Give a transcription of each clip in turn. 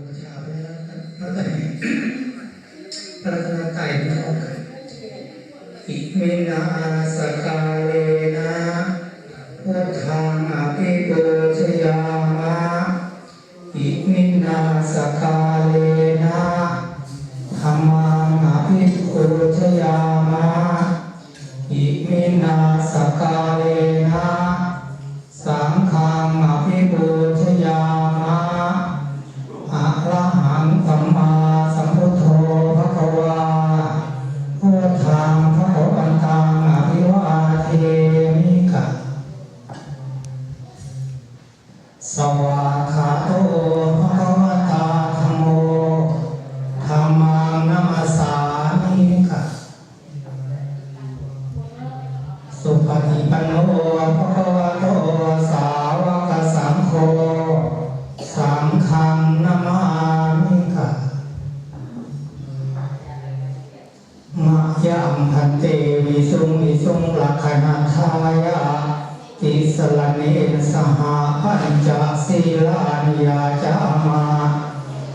บูชาพระพระไตรพระรัตนตรัยพระองค์อิมินาสกาเลนะพุทธังอภิปูชยามะอิมินาสกาเลนะธรรมังอภิปูชยามะอิมินาสกาเล สวากขาโตภะคะวะตาธัมโมธัมมังนัมสสามิกะสุปฏิปันโนภะคะวะโตสาวกสังโฆสังฆังนามามิกะมะยังพันเตวิสุงวิสุงลักขณาทายาติสลเนสหา ปัญจสีลานิยาจามา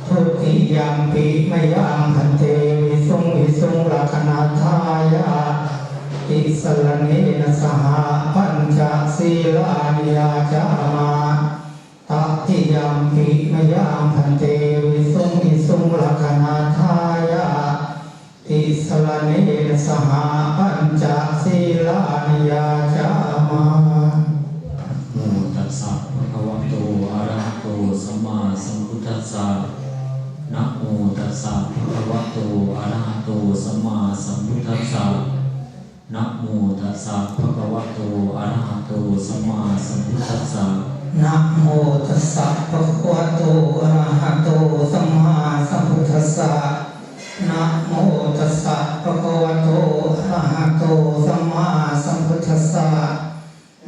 ทุติยัมปิมยังพันเทวิสุงวิสุงลักนาทายาติสลเนนสหปัญจสีลานิยาจามาตัติยามป สสะภะคะวะโตอะระหะโตสัมมาสัมพุทธัสสะนะโมตัสสะภะคะวะโตอะระหะโตสัมมาสัมพุทธัสสะนะโมตัสสะภะคะวะโตอะระหะโตสัมมาสัมพุทธัสสะนะโมตัสสะภะคะวะโตอะระหะโตสัมมาสัมพุทธัสสะ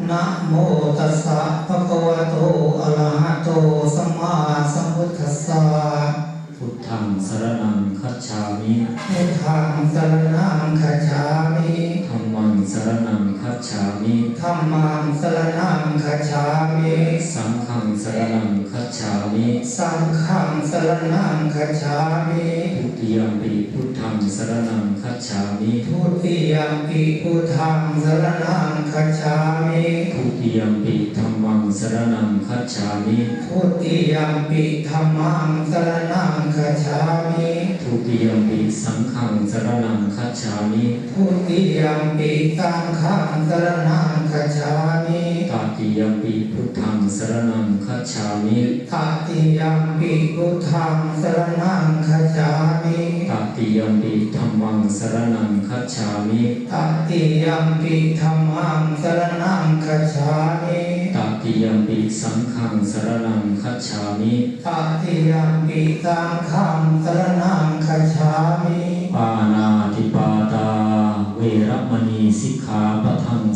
นะโมตัสสะภะคะวะโตอะระหะโตสัมมาสัมพุทธัสสะ พุทธังสรณัง คัจฉามิพุทธังสรณังคัจฉามิธัมมังสรณังคัจฉามิธัมมังสรณังคัจฉามิสังฆังสรณังคัจฉามิสังฆังสรณังคัจฉามิทุติยมปิพุทธังสรณังคัจฉามิทุติยมปิพุทธังสรณังคัจฉามิทุติยมปิธัมมังสรณังคัจฉามิทุติยมปิธัมมังสรณังคัจฉามิทุติยมปิสังฆังสรนังคัจฉามิทุติ ยมปิสังฆังสรณังคัจฉามิตติยมปิพุทธังสรณังคัจฉามิตติยมปิพุทธังสรณังคัจฉามิตติยมปิธัมมังสรณังคัจฉามิตติยมปิธัมมังสรณังคัจฉามิตติยมปิสังฆังสรณังคัจฉามิตติยมปิสังฆังสรณังคัจฉามิปานาติปาต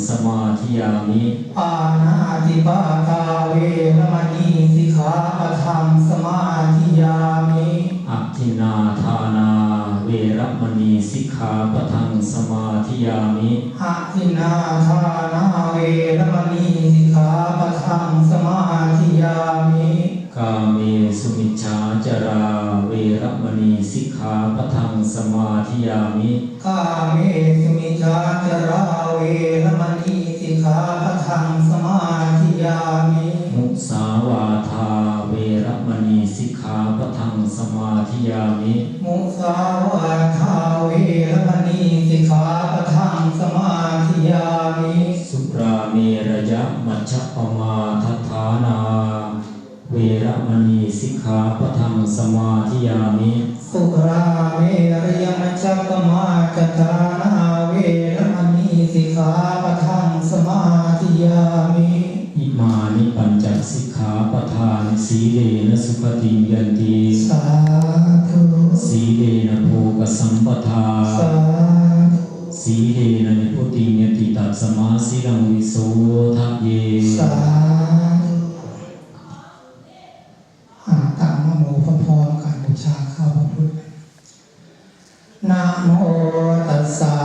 สมาธิยามิปานาติปาตาเวรมณีสิกขาปะทังสมาธิยามิอัตถินาทานาเวรมณีสิกขาปะทังสมาธิยามิอะทินาทานาเวรมณีสิกขาปะทังสมาธิยามิกาเมสุมิจฉาจาราเวรมณีสิกขาปะทังสมาธิยามิกาเมสุมิจาจารา เวรมณีสิกขาปะทังสมาธิยามิมุสาวาทาเวรมณีสิกขาปะทังสมาธิยามิมุสาวาทาเวรมณีสิกขาปะทังสมาธิยามิ สุราเมระยะมัชฌปมา จังวิโสทัพเยสาธุอ่าตั้งนโมพร้อมๆการบูชาข้าพระพุทธนะโมตัสสะ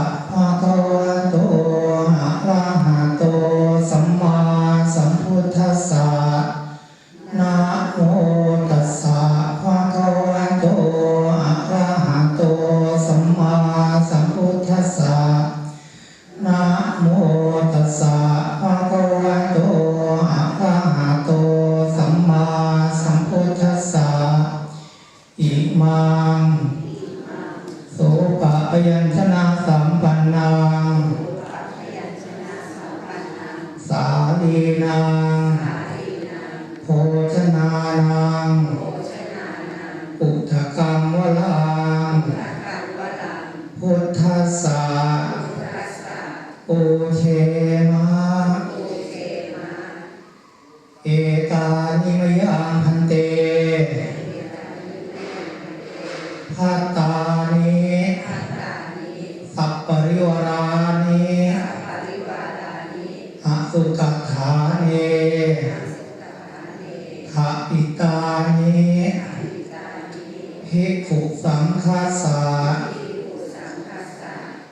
พัตตานิสัพปริวารานิอสุกัฏฐานิขะปิตานิภิกขุสังฆาสา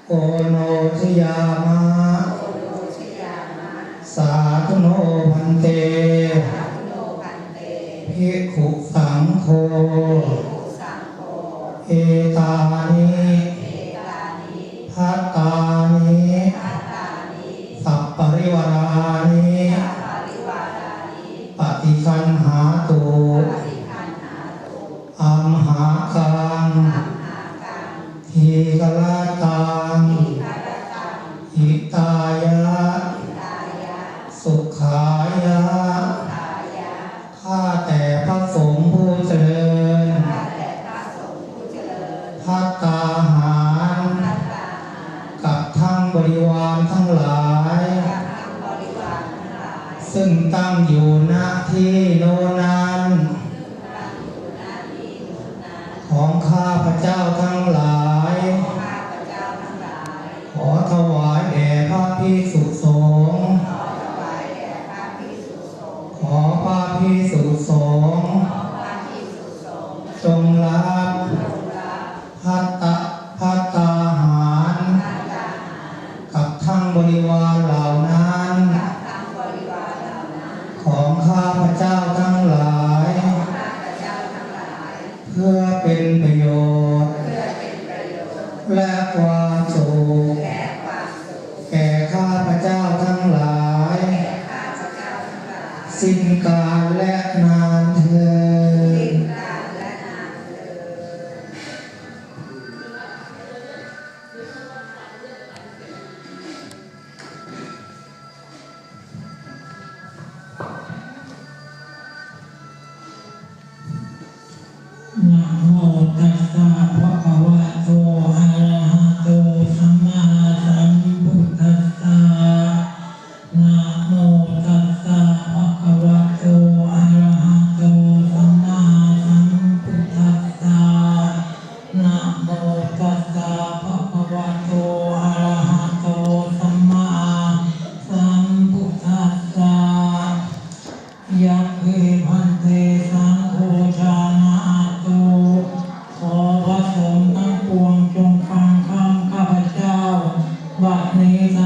โอโนทยามะสาธุโนพันเตภิกขุสังโฆ ปฏิคันหาตุอัมหากังทีกลาตังหิตายะ สุขายะ ข้าแต่พระสงฆ์ผู้เจริญพัตตาห เพื่อเป็นประโยชน์ และความสุขแก่ข้าพระเจ้าทั้งหลาย สิ้นกาลและ บั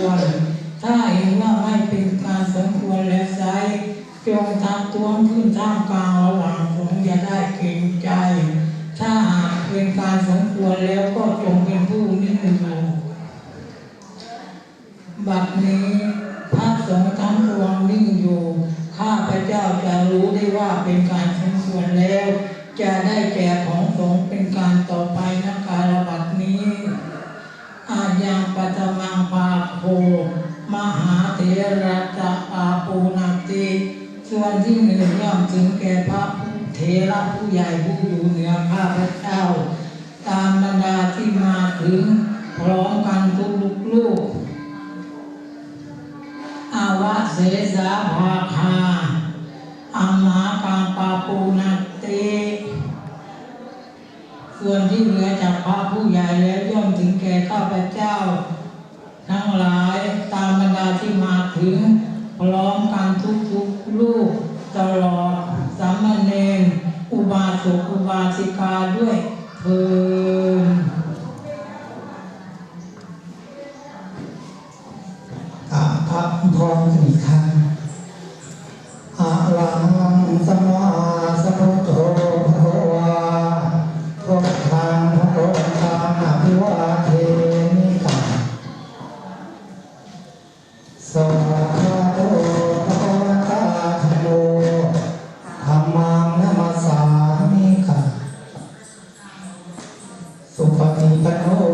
ควร ถ้าเห็นว่าไม่เป็นการสมควรแล้วไซจงทักท้วขึ้นท่ามกลางระหว่างสงฆ์อย่าได้เกรงใจ ถ้าหากเป็นการสมควรแล้วก็จงเป็นผู้นิ่งอยู่บัดนี้พระสงฆ์ทั้งปวงนิ่งอยู่ ข้าพระเจ้าจะรู้ได้ว่าเป็นการสมควรแล้ว จะได้แก่ของสงฆ์เป็นการต่อไปนักการ ระตะปาปูนาติส่วนที่หนึ่งย่อมถึงแก่พระเถระผู้ใหญ่ผู้อยู่เหนือข้าพเจ้า ตามบรรดาที่มาถึงพร้อมกันทุกลูกลูกอาวะเสสาภาคาอัมหากังปาปูนาติ ส่วนที่เหลือจากพระผู้ใหญ่แล้วย่อมถึงแก่ข้าพเจ้า ทั้งหลายตามบรรดาที่มาถึง พร้อมกันทุกทุกๆลูกตลอดสามเณรอุบาสกอุบาสิ cuenta, ¿no?